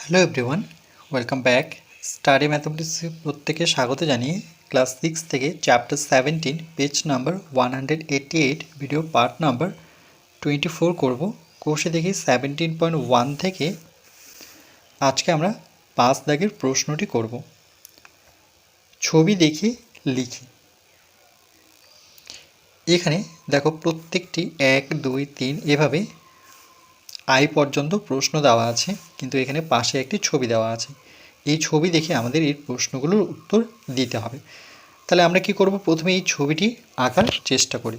Hello everyone welcome back study ম্যাথমেটিক্সে প্রত্যেকে স্বাগত জানিয়ে ক্লাস সিক্স থেকে chapter seventeen page number one hundred eighty eight video part number twenty four করব কোর্সে দেখি সেভেন্টিন পয়েন্ট ওয়ান থেকে আজকে আমরা পাঁচ দাগের প্রশ্নটি করব। ছবি দেখে লিখি। এখানে দেখো প্রত্যেকটি এক, দুই, তিন এভাবে আই পর্যন্ত প্রশ্ন দেওয়া আছে, কিন্তু এখানে পাশে একটি ছবি দেওয়া আছে। এই ছবি দেখে আমাদের এই প্রশ্নগুলোর উত্তর দিতে হবে। তাহলে আমরা কি করব? প্রথমে এই ছবিটি আঁকার চেষ্টা করি।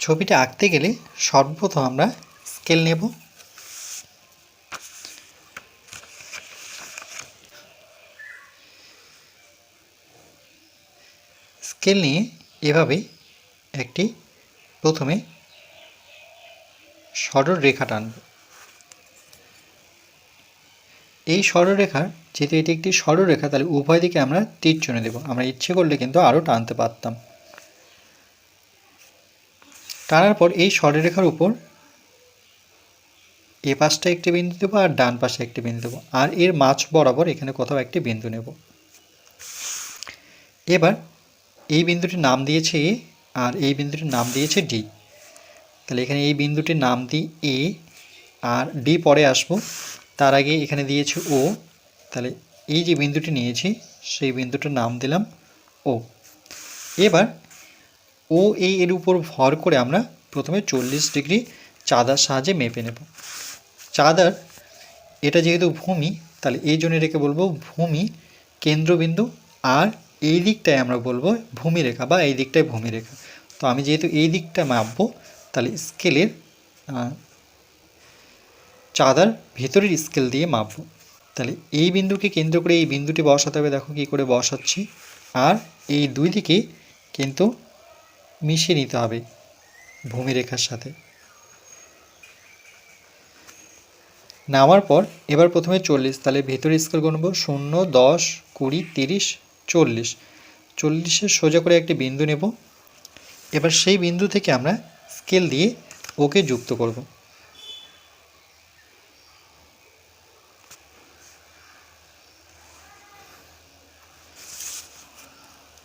ছবিটা আঁকতে গেলে সর্বপ্রথম আমরা স্কেল নেব। স্কেল নিয়ে এভাবে একটি প্রথমে সরল রেখা টানব এই সরলরেখার যেহেতু এটি একটি সরলরেখা তাহলে উভয় দিকে আমরা তীর চুনে দেবো। আমরা ইচ্ছে করলে কিন্তু আরও টানতে পারতাম। টানার পর এই সরলরেখার উপর এ পাশটা একটি বিন্দু দেবো আর ডান পাশে একটি বিন্দু দেবো। আর এর মাছ বরাবর এখানে কোথাও একটি বিন্দু নেব। এবার এই বিন্দুটির নাম দিয়েছে এ আর এই বিন্দুটির নাম দিয়েছে ডি। তাহলে এখানে এই বিন্দুটির নাম দিই এ আর ডি পরে আসব। তার আগে এখানে দিয়েছি ও তাহলে এই যে বিন্দুটি নিয়েছি, সেই বিন্দুটার নাম দিলাম ও এবার ও এই এর উপর ভর করে আমরা প্রথমে চল্লিশ ডিগ্রি চাঁদার সাহায্যে মেপে নেব। চাঁদার, এটা যেহেতু ভূমি, তাহলে এই জন্য এটাকে বলব ভূমি কেন্দ্রবিন্দু, আর এই দিকটায় আমরা বলব ভূমিরেখা বা এই দিকটায় ভূমিরেখা। তো আমি যেহেতু এই দিকটা মাপবো তাহলে স্কেলের চাঁদার ভেতরের স্কেল দিয়ে মাপবো। তাহলে এই বিন্দুকে কেন্দ্র করে এই বিন্দুটি বসাতে হবে, দেখো কী করে বসাচ্ছি। আর এই দুই দিকে কিন্তু মিশিয়ে নিতে হবে ভূমিরেখার সাথে। নামার পর এবার প্রথমে চল্লিশ, তাহলে ভেতরে স্কেল গুনবো শূন্য, দশ, কুড়ি, তিরিশ, চল্লিশ। চল্লিশের সোজা করে একটি বিন্দু নেব। এবার সেই বিন্দু থেকে আমরা স্কেল দিয়ে ওকে যুক্ত করব।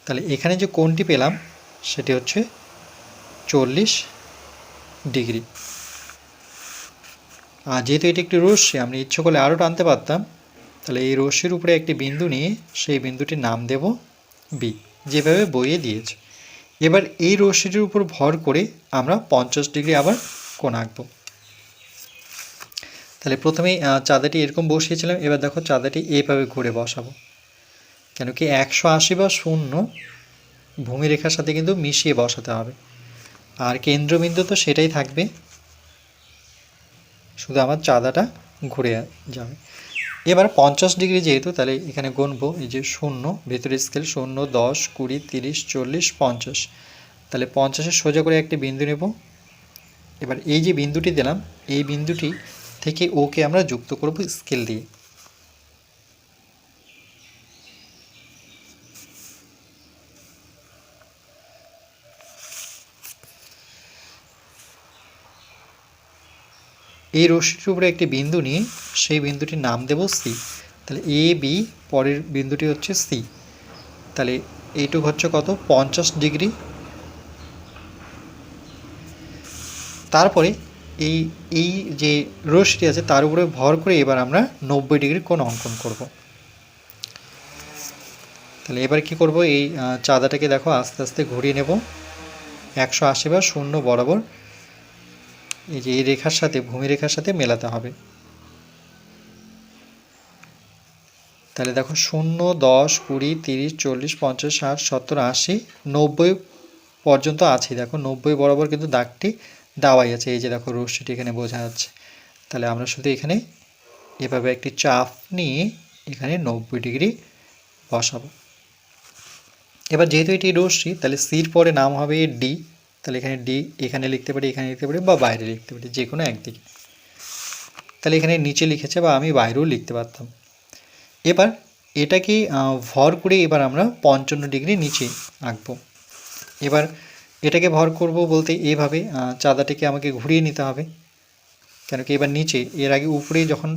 তাহলে এখানে যে কোণটি পেলাম, সেটি হচ্ছে চল্লিশ ডিগ্রি। আর যেহেতু এটি একটি রশ্মি আমরা ইচ্ছে করলে আরও টানতে পারতাম, তাহলে এই রশ্মির উপরে একটি বিন্দু নিয়ে সেই বিন্দুটির নাম দেব বি যেভাবে বইয়ে দিয়েছে। এবার এই রশ্মিটির উপর ভর করে আমরা পঞ্চাশ ডিগ্রি আবার কোণ আঁকবো। তাহলে প্রথমেই চাঁদাটি এরকম বসিয়েছিলাম, এবার দেখো চাঁদাটি এইভাবে ঘুরে বসাবো। কেন কি একশো আশি বা শূন্য ভূমিরেখার সাথে কিন্তু মিশিয়ে বসাতে হবে। আর কেন্দ্রবিন্দু তো সেটাই থাকবে। শুধু আমার চাঁদাটা ঘুরে যাবে। এবার পঞ্চাশ ডিগ্রি যেহেতু, তাহলে এখানে গুনবো, এই যে শূন্য, ভেতরের স্কেল শূন্য, দশ, কুড়ি, তিরিশ, চল্লিশ, পঞ্চাশ। তাহলে পঞ্চাশের সোজা করে একটি বিন্দু নেব। এবার এই যে বিন্দুটি দিলাম, এই বিন্দুটি থেকে ওকে আমরা যুক্ত করব স্কেল দিয়ে। এই রশ্মিটির উপরে একটি বিন্দু নিয়ে সেই বিন্দুটির নাম দেব সি তাহলে এ বি পরের বিন্দুটি হচ্ছে সি তাহলে এইটুক হচ্ছে কত? পঞ্চাশ ডিগ্রি। তারপরে এই এই যে রশ্মিটি আছে, তার উপরে ভর করে এবার আমরা নব্বই ডিগ্রি কোণ অঙ্কন করব। তাহলে এবার কি করব? এই চাঁদাটাকে দেখো, আস্তে আস্তে ঘুরিয়ে নেব। একশো আশি বা শূন্য বরাবর এই যে এই রেখার সাথে, ভূমি রেখার সাথে মেলাতে হবে। তাহলে দেখো, শূন্য, দশ, কুড়ি, তিরিশ, চল্লিশ, পঞ্চাশ, ষাট, সত্তর, আশি, নব্বই পর্যন্ত আছে। দেখো, নব্বই বরাবর কিন্তু দাগটি দেওয়াই আছে। এই যে দেখো, রশ্মিটি এখানে বোঝা যাচ্ছে। তাহলে আমরা শুধু এখানে এভাবে একটি চাপ নিয়ে এখানে নব্বই ডিগ্রি বসাবো। এবার যেহেতু এটি রশ্মি, তাহলে সির পরে নাম হবে ডি। তাহলে এখানে ডি, এখানে লিখতে পারি, এখানে লিখতে পারি বা বাইরে লিখতে পারি যে কোনো একদিকে। তাহলে এখানে নিচে লিখেছে বা আমি বাইরেও লিখতে পারতাম। এবার এটাকে ভর করে এবার আমরা পঞ্চান্ন ডিগ্রি নিচে আঁকবো। এবার এটাকে ভর করব বলতে এভাবে চাঁদাটিকে আমাকে ঘুরিয়ে নিতে হবে। কেন কি এবার নিচে, এর আগে উপরে যখন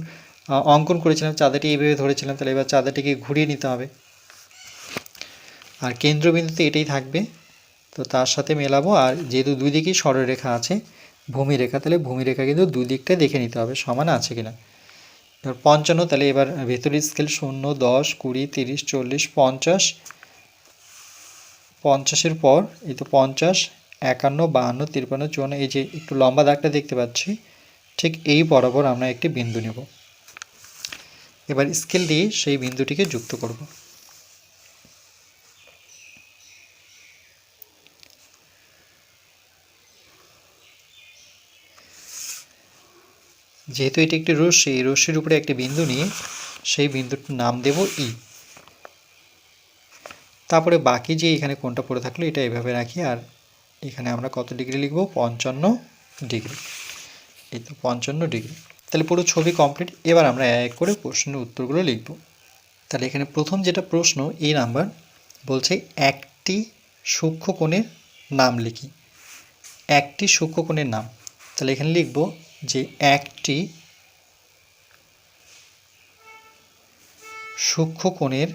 অঙ্কন করেছিলাম, চাঁদাটি এইভাবে ধরেছিলাম, তাহলে এবার চাঁদাটিকে ঘুরিয়ে নিতে হবে। আর কেন্দ্রবিন্দুতে এটাই থাকবে। তো তার সাথে মেলাবো। আর যেহেতু দুই দিকেই সরলরেখা আছে, ভূমিরেখা, তাহলে ভূমিরেখা কিন্তু দুই দিকটা দেখে নিতে হবে, সমান আছে কিনা। এবার পঞ্চান্ন, তাহলে এবার ভেতরের স্কেল শূন্য, দশ, কুড়ি, তিরিশ, চল্লিশ, পঞ্চাশ। পঞ্চাশের পর, এই তো পঞ্চাশ, একান্ন, বাহান্ন তিপ্পান্ন চুয়ান্ন, এই যে একটু লম্বা দাগটা দেখতে পাচ্ছি, ঠিক এই বরাবর আমরা একটি বিন্দু নেব। এবার স্কেল দিয়ে সেই বিন্দুটিকে যুক্ত করব। যেহেতু এটি একটি রশ্মি, এই রশ্মির উপরে একটি বিন্দু নিয়ে সেই বিন্দুটির নাম দেব ই তারপরে বাকি যে এখানে কোনটা পড়ে থাকল, এটা এভাবে রাখি, আর এখানে আমরা কত ডিগ্রি লিখব? পঞ্চান্ন ডিগ্রি। এই তো পঞ্চান্ন ডিগ্রি। তাহলে পুরো ছবি কমপ্লিট। এবার আমরা এক করে প্রশ্নের উত্তরগুলো লিখব। তাহলে এখানে প্রথম যেটা প্রশ্ন, এই নাম্বার বলছে একটি সূক্ষ্মকোণের নাম লিখি। একটি সূক্ষ্মকোণের নাম। তাহলে এখানে লিখব যে একটি সূক্ষ্মকোণের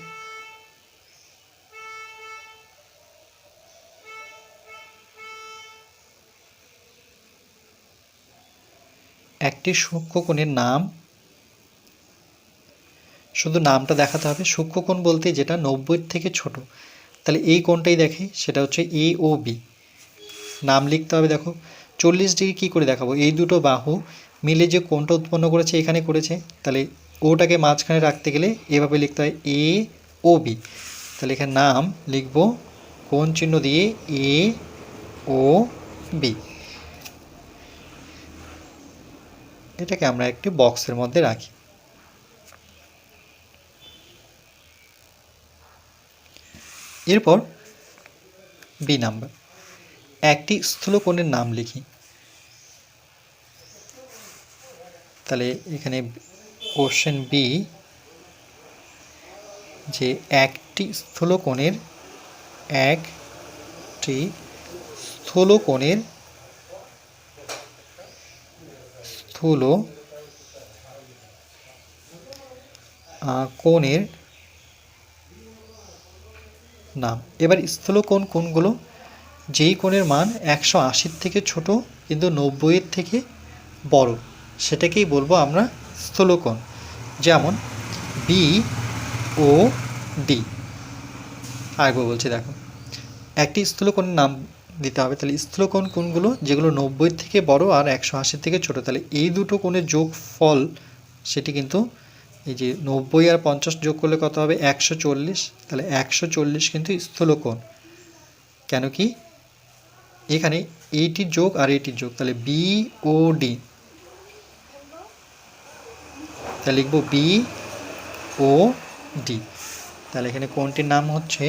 একটি সূক্ষ্মকোণের নাম, শুধু নামটা দেখাতে হবে সূক্ষ্মকোণ বলতে যেটা নব্বইয়ের থেকে ছোট। তাহলে এই কোণটাই দেখে, সেটা হচ্ছে এ ও বি নাম লিখতে হবে, দেখো চল্লিশ ডিগ্রি কী করে দেখাবো? এই দুটো বাহু মিলে যে কোণটা উৎপন্ন করেছে, এখানে করেছে, তাহলে ওটাকে মাঝখানে রাখতে গেলে এভাবে লিখতে হয় এ ও বি তাহলে এখানে নাম লিখব কোন চিহ্ন দিয়ে এ ও বি এটাকে আমরা একটি বক্সের মধ্যে রাখি। এরপর বি নাম্বার একটি স্থূলকোণের নাম লিখি। তাহলে এখানে কোশ্চেন বি যে একটি স্থূলকোণের একটি স্থূলকোণের স্থূল কোণের নাম। এবার স্থূলকোণ কোণগুলো যেই কোণের মান একশো আশির থেকে ছোট কিন্তু নব্বইয়ের থেকে বড়, সেটাকেই বলব আমরা স্থূলকোণ, যেমন বি ও ডি আরেকবার বলছি, দেখো, একটি স্থূলকোণের নাম দিতে হবে, তাহলে স্থূলকোণ কোণগুলো যেগুলো নব্বই থেকে বড় আর একশো আশির থেকে ছোট, তাহলে এই দুটো কোণের যোগ ফল সেটি কিন্তু এই যে নব্বই আর পঞ্চাশ যোগ করলে কত হবে? একশো চল্লিশ, তাহলে একশো চল্লিশ কিন্তু স্থূলকোণ। কেন কি? এখানে এইটির যোগ আর এইটির যোগ, তাহলে বি ও ডি তাহলে লিখব বি ও ডি তাহলে এখানে কোনটির নাম হচ্ছে?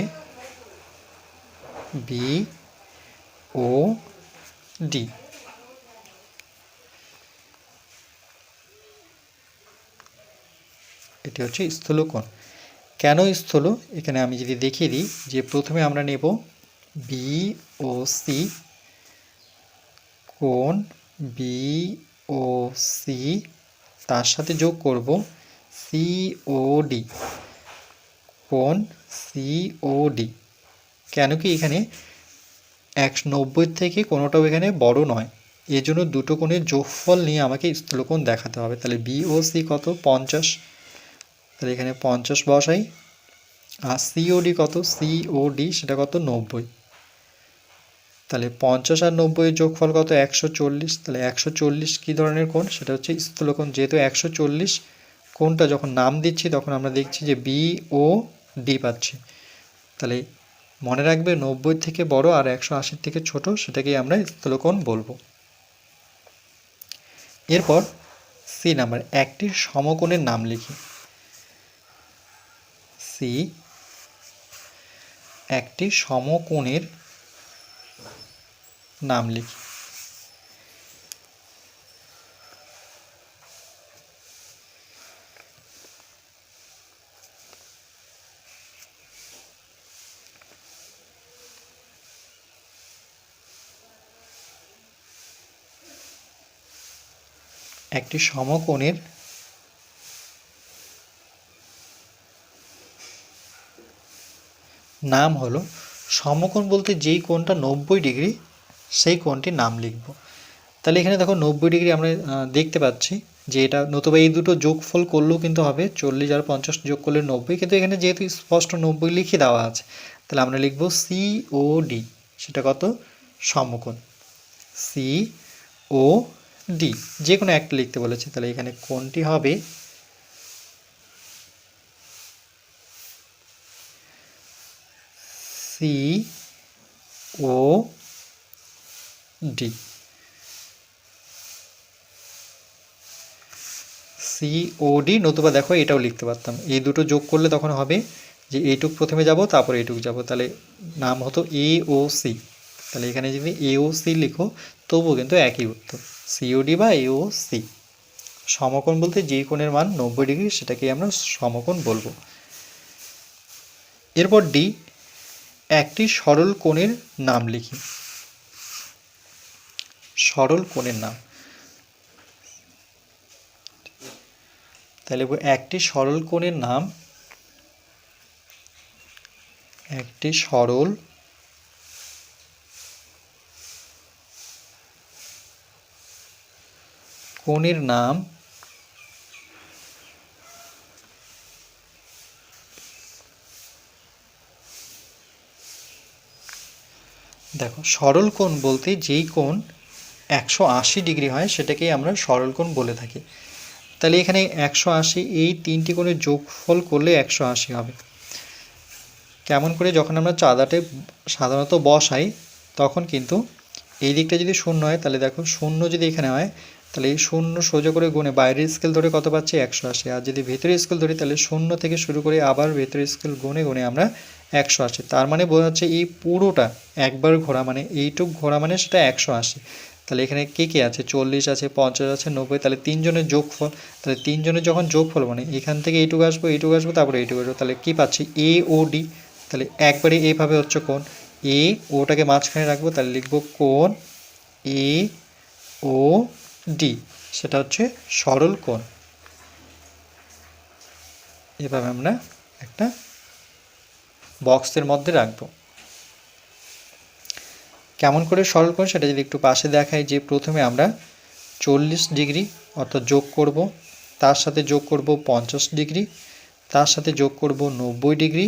বি ও ডি এটি হচ্ছে স্থূলকোণ। কেন স্থূল? এখানে আমি যদি দেখিয়ে দিই যে প্রথমে আমরা নেব বি ও সি কোণ বি ও সি তার সাথে যোগ করব সি ও ডি কোণ সি ও ডি কেন কি এখানে একশো নব্বই থেকে কোনোটাও এখানে বড় নয়। এই জন্য দুটো কোণের যোগফল নিয়ে আমাকে স্থূলকোণ দেখাতে হবে। তাহলে বি ও সি কত? পঞ্চাশ। তাহলে এখানে পঞ্চাশ বসাই। আর সিওডি কত? সিওডি সেটা কত? নব্বই। তাহলে পঞ্চাশ আর নব্বইয়ের যোগফল কত? একশো চল্লিশ। তাহলে একশো চল্লিশ কী ধরনের কোণ? সেটা হচ্ছে স্থূলকোণ। যেহেতু একশো চল্লিশ কোণটা যখন নাম দিচ্ছি, তখন আমরা দেখছি যে বি ও ডি পাচ্ছি। তাহলে মনে রাখবে নব্বই থেকে বড় আর একশো আশির থেকে ছোট, সেটাকেই আমরা স্থূলকোণ বলব। এরপর সি নাম্বার। একটি সমকোণের নাম লিখি। সি একটি সমকোণের নাম লিখি। একটি সমকোণের নাম হলো সমকোণ বলতে যেই কোণটা নব্বই ডিগ্রি সেই কোণটির নাম লিখব। তাহলে এখানে দেখো নব্বই ডিগ্রি আমরা দেখতে পাচ্ছি যে এটা নতুবা এই দুটো যোগফল করলেও কিন্তু হবে, চল্লিশ আর পঞ্চাশ যোগ করলে নব্বই। কিন্তু এখানে যেহেতু স্পষ্ট নব্বই লিখে দেওয়া আছে, তাহলে আমরা লিখব সি ও ডি সেটা কত? সমকোণ। সি ও ডি যে কোনো একটা লিখতে বলেছে। তাহলে এখানে কোনটি হবে C O D C O D নতুবা দেখো এটাও লিখতে পারতাম। এই দুটো যোগ করলে তখন হবে যে এইটুক প্রথমে যাব, তারপর এইটুক যাব। তাহলে নাম হতো এ ও সি তাহলে এখানে যদি এ ও সি লিখো, তবুও কিন্তু একই উত্তর। সিওডি বা এ ও সি সমকোণ বলতে যে কোণের মান নব্বই ডিগ্রি সেটাকে আমরা সমকোণ বলব। এরপর ডি একটি সরল কোণের নাম লিখি। সরল কোণের নাম। তাহলে একটি সরল কোণের নাম, একটি সরল কোণের নাম দেখো, সরল কোণ বলতে যেই কোণ একশো আশি ডিগ্রি হয়, সেটাকেই আমরা সরল কোণ বলে থাকি। তাহলে এখানে একশো আশি, এই তিনটি কোণের যোগফল করলে একশো আশি হবে। কেমন করে যখন আমরা চাঁদাটে সাধারণত বসাই, তখন কিন্তু এই দিকটা যদি শূন্য হয়, তাহলে দেখো শূন্য যদি এখানে হয়, তাহলে এই শূন্য সোজা করে গুণে বাইরের স্কেল ধরে কত পাচ্ছি? একশো আশি। আর যদি ভেতরের স্কেল ধরি, তাহলে শূন্য থেকে শুরু করে আবার ভেতরের স্কেল গুণে গুণে আমরা একশো আশি। তার মানে বোঝা যাচ্ছে এই পুরোটা একবার ঘোরা মানে এইটুক ঘোরা মানে সেটা একশো আশি। তাহলে এখানে কে কে আছে? চল্লিশ আছে, পঞ্চাশ আছে, নব্বই, তাহলে তিনজনের যোগফল, তাহলে তিনজনের যখন যোগফল মানে এখান থেকে এইটুকু আসব এইটুকু আসব, তারপরে এইটুকু আসব, তাহলে কী পাচ্ছি? এ ও ডি তাহলে একবারে এভাবে হচ্ছে কোন এ ওটাকে মাঝখানে রাখব, তাহলে লিখব কোন এ ও ডি সেটা হচ্ছে সরল কোণ। এভাবে আমরা একটা বক্সের মধ্যে রাখব। কেমন করে সরল কোণ সেটা যদি একটু পাশে দেখাই যে প্রথমে আমরা চল্লিশ ডিগ্রি অর্থাৎ যোগ করব, তার সাথে যোগ করব পঞ্চাশ ডিগ্রি, তার সাথে যোগ করব নব্বই ডিগ্রি,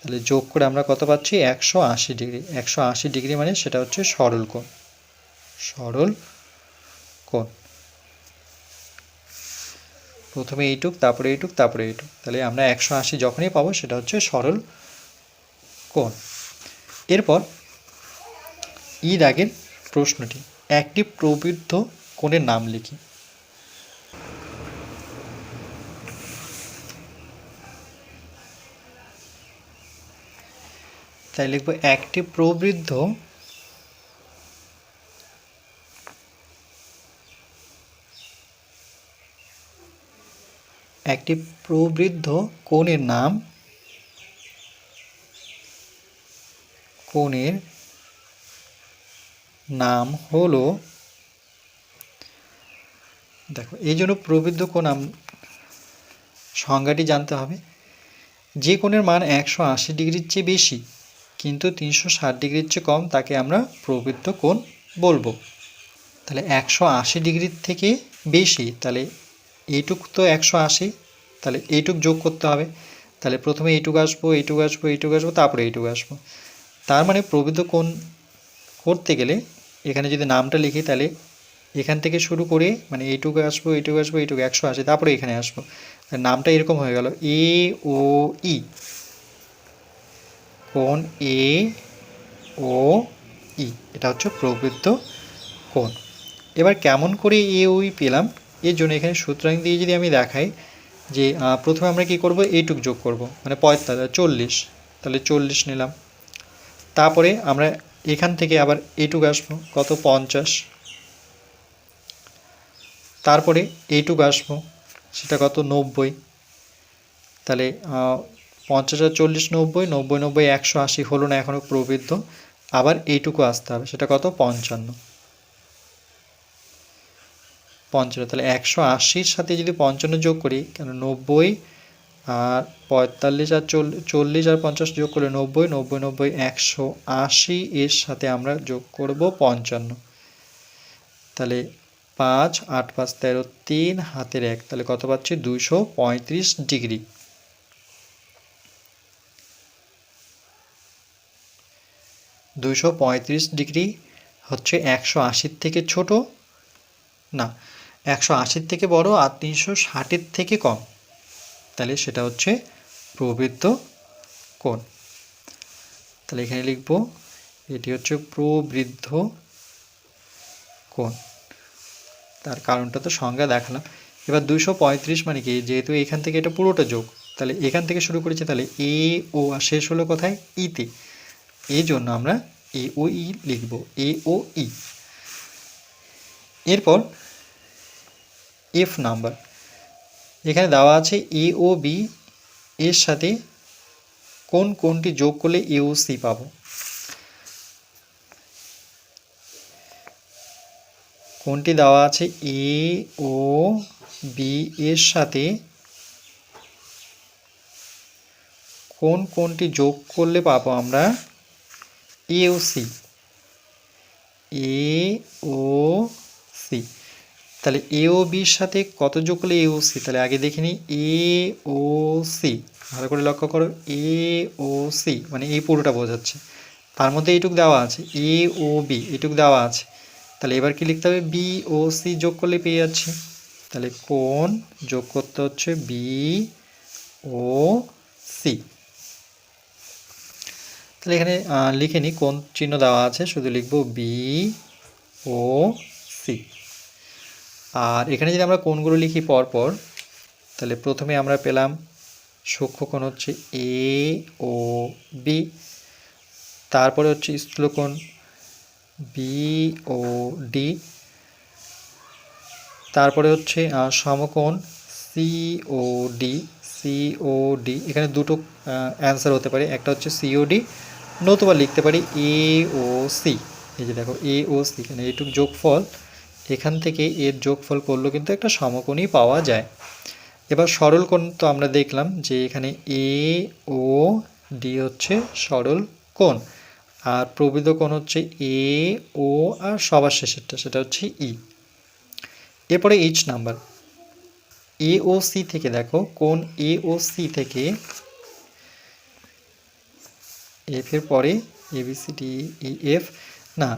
তাহলে যোগ করে আমরা কত পাচ্ছি? একশো আশি ডিগ্রি। একশো আশি ডিগ্রি মানে সেটা হচ্ছে সরল কোণ। সরল কোণ। প্রথমে এইটুক, তারপরে এইটুক তারপরে এইটুক। তাহলে আমরা একশো আশি যখনই পাবো সেটা হচ্ছে সরল কোণ। এরপর ঈদ আগের প্রশ্নটি। একটি প্রবৃদ্ধ কোণের নাম লিখি। তাই লিখব, একটি প্রবৃদ্ধ একটি প্রবৃদ্ধ কোণের নাম কোণের নাম হলো, দেখো, এই জন্য প্রবৃদ্ধ কোণ সংজ্ঞাটি জানতে হবে। যে কোণের মান একশো আশি ডিগ্রির চেয়ে বেশি, কিন্তু তিনশো ষাট ডিগ্রির চেয়ে কম, তাকে আমরা প্রবৃদ্ধ কোণ বলব। তাহলে একশো আশি ডিগ্রির থেকে বেশি, তাহলে এইটুক তো একশো আশি, তাহলে এইটুক যোগ করতে হবে। তাহলে প্রথমে এইটুক আসব এইটুক আসব এইটুক আসব, তারপরে এইটুক আসব। তার মানে প্রবৃদ্ধ কোণ করতে গেলে এখানে যদি নামটা লিখি তাহলে এখান থেকে শুরু করে মানে এইটুকু আসব এইটুকু আসব, এইটুকু একশো আসে, তারপরে এখানে আসব। নামটা এরকম হয়ে গেল, এ, ও, ই। কোন এ, ও, ই। এটা হচ্ছে প্রবৃদ্ধ কোণ। এবার কেমন করে এ, ও, ই পেলাম? এর জন্য এখানে সূত্রাং দিয়ে যদি আমি দেখাই যে প্রথমে আমরা কি করব? এইটুক যোগ করব মানে পঁয়তাল্লিশ, চল্লিশ। তাহলে চল্লিশ নিলাম। তারপরে আমরা এখান থেকে আবার এইটুক আসব, কত? পঞ্চাশ। তারপরে এইটুক আসব, সেটা কত? নব্বই। তাহলে পঞ্চাশ আর চল্লিশ নব্বই নব্বই নব্বই একশো আশি হলো না এখনও প্রবৃদ্ধ। আবার এইটুকু আসতে হবে, সেটা কত? পঞ্চান্ন। পঞ্চান্ন, তাহলে একশো আশির সাথে যদি পঞ্চান্ন যোগ করি, কেন? নব্বই আর পঁয়তাল্লিশ আর চল্লিশ আর পঞ্চাশ যোগ করলে নব্বই নব্বই নব্বই, একশো আশি এর সাথে আমরা যোগ করব পঞ্চান্ন। তাহলে পাঁচ, আট, পাঁচ, তেরো, তিন, হাতের এক, তাহলে কত পাচ্ছি? দুশো পঁয়ত্রিশ ডিগ্রি। দুইশো পঁয়ত্রিশ ডিগ্রি হচ্ছে একশো আশির থেকে ছোট, না, একশো আশির থেকে বড় আর তিনশো ষাটের থেকে কম। তাহলে সেটা হচ্ছে প্রবৃত্ত কোণ। তাহলে এখানে লিখব, এটি হচ্ছে প্রবৃদ্ধ কোণ। তার কারণটা তো সংজ্ঞা দেখালাম। এবার দুশো মানে কি? যেহেতু এখান থেকে এটা পুরোটা যোগ, তাহলে এখান থেকে শুরু করেছে, তাহলে এ, ও, আর শেষ হলো কোথায়? ইতে এই জন্য আমরা এ, ও, ই লিখব, এ, ও, ই। এরপর এফ নাম্বার এখানে দেওয়া আছে এ ও বি এর সাথে কোন কোনটি যোগ করলে এ ও সি পাবো। কোনটি দেওয়া আছে? এ ও বি এর সাথে কোন কোনটি যোগ করলে পাবো আমরা? এ ও সি এ ও সি তাহলে এ ও বির সাথে কত যোগ করলে এ ও সি তাহলে আগে দেখে নিই এ ও সি ভালো করে লক্ষ্য করো এ ও সি মানে এই পুরোটা বোঝাচ্ছে। তার মধ্যে এইটুক দেওয়া আছে এ ও বি এইটুক দেওয়া আছে। তাহলে এবার কি লিখতে হবে? বি ও সি যোগ করলে পেয়ে যাচ্ছি। তাহলে কোন যোগ করতে হচ্ছে? বি ও সি তাহলে এখানে লিখে নিই, কোন চিহ্ন দেওয়া আছে? শুধু লিখব বি ও সি আর এখানে যদি আমরা কোনগুলো লিখি পরপর, তাহলে প্রথমে আমরা পেলাম সূক্ষ্মকোণ হচ্ছে এ ও বি তারপরে হচ্ছে স্থূলকোণ বি ও ডি তারপরে হচ্ছে সমকোণ C O D C O D এখানে দুটো অ্যান্সার হতে পারে, একটা হচ্ছে সিওডি নতুবা লিখতে পারি এ ও সি এই যে দেখো এ ও সি এখানে এইটুক যোগফল এখান থেকে এর যোগফল করলেও কিন্তু একটা সমকোণই পাওয়া যায়। এবার সরল কোণ তো আমরা দেখলাম যে এখানে এ ও ডি হচ্ছে সরল কোণ, আর প্রবৃদ্ধ কোণ হচ্ছে এ ও আর সবার শেষেরটা, সেটা হচ্ছে ই এরপরে H number. A O C থেকে দেখো কোন এ ও সি থেকে এফ এর পরে A B C D E F না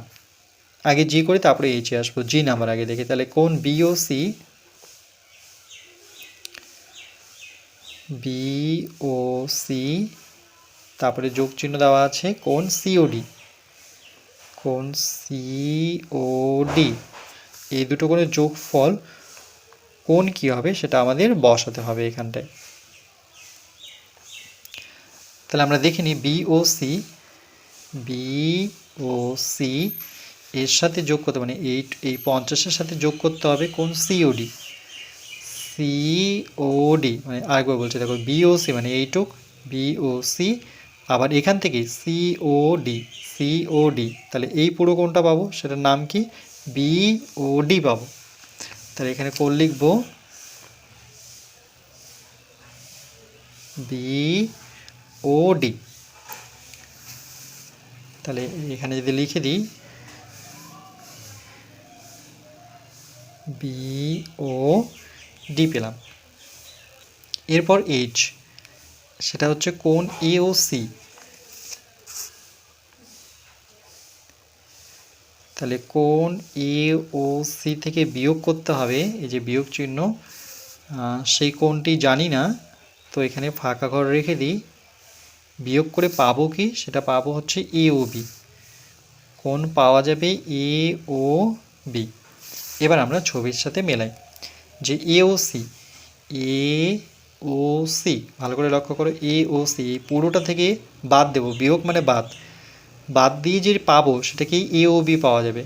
আগে জি করি, তারপরে এইচে আসব। জি নাম্বার আগে দেখি, তাহলে কোন B O C B O C তারপরে যোগ চিহ্ন দেওয়া আছে, কোন সিওডি কোন সিওডি এই দুটো করে যোগ ফল কোন কি হবে, সেটা আমাদের বসাতে হবে এখানটায়। তাহলে আমরা দেখে নিই B O C B O C এর সাথে যোগ করতে মানে এই এই পঞ্চাশের সাথে যোগ করতে হবে কোন সিওডি সিওডি মানে আরেকবার বলছি, দেখো বিওসি মানে এইটুক বিওসি আবার এখান থেকে সিওডি সিওডি তাহলে এই পুরো কোনটা পাবো, সেটার নাম কি? বিওডি পাবো। তাহলে এখানে কোন লিখব? বিওডি তাহলে এখানে যদি লিখে দিই বি ও ডি পেলাম। এরপর এইচ সেটা হচ্ছে কোন এ ও সি তাহলে কোন এ ও সি থেকে বিয়োগ করতে হবে, এই যে বিয়োগ চিহ্ন সেই কোনটি জানি না, তো এখানে ফাঁকা ঘর রেখে দিই। বিয়োগ করে পাবো কি? সেটা পাবো হচ্ছে এ ও বি কোন পাওয়া যাবে এ ও বি এবার আমরা ছবির সাথে মেলাই। যে এ ও সি এ ও সি ভালো করে লক্ষ্য করো এ ও সি এই পুরোটা থেকে বাদ দেব, বিয়োগ মানে বাদ। বাদ দিয়ে যে পাবো সেটাকেই এ ও বি পাওয়া যাবে।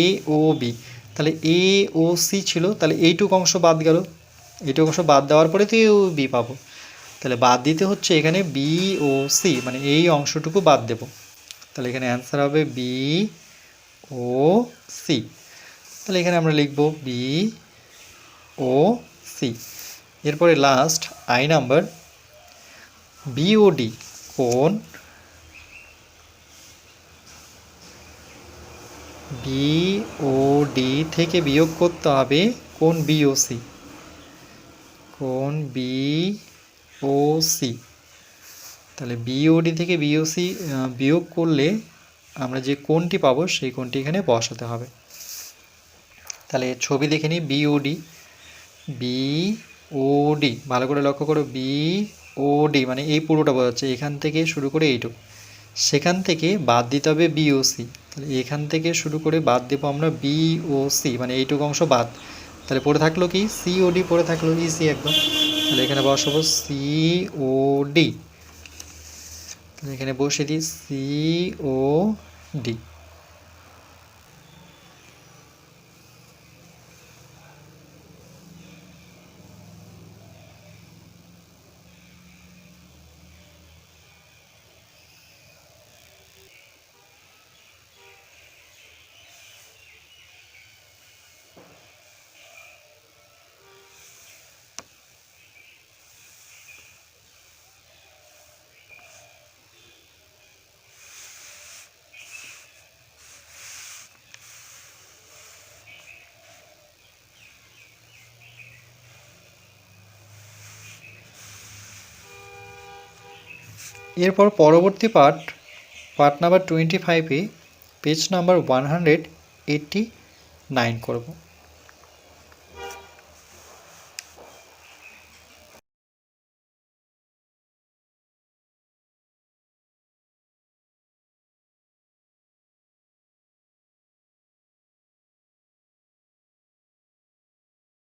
এ ও বি তাহলে এ ও সি ছিল, তাহলে এইটুকু অংশ বাদ গেল। এইটুকু অংশ বাদ দেওয়ার পরে তো এ ও বি পাবো। তাহলে বাদ দিতে হচ্ছে এখানে বি ও সি মানে এই অংশটুকু বাদ দেব। তাহলে এখানে অ্যান্সার হবে বি ও সি তাহলে এখানে আমরা লিখব বি ও সি এরপরে লাস্ট আই নাম্বার বিওডি কোন? বিওডি থেকে বিয়োগ করতে হবে কোন বিওসি কোন বিওসি তাহলে বিওডি থেকে বিওসি বিয়োগ করলে আমরা যে কোনটি পাবো সেই কোনটি এখানে বসাতে হবে। তাহলে ছবি দেখে নিই বিওডি বিওডি ভালো করে লক্ষ্য করো বিওডি মানে এই পুরোটা বোঝাচ্ছে এখান থেকে শুরু করে এইটুকু। সেখান থেকে বাদ দিতে হবে বিওসি তাহলে এখান থেকে শুরু করে বাদ দেবো আমরা বিওসি মানে এইটুকু অংশ বাদ। তাহলে পড়ে থাকল কি? সিওডি পড়ে থাকল ইসি একদম। তাহলে এখানে বসাবো সিওডি এখানে বসে দিই সিওডি এরপর পরবর্তী পার্ট পার্ট নাম্বার টোয়েন্টি ফাইভে page number one hundred eighty nine করব।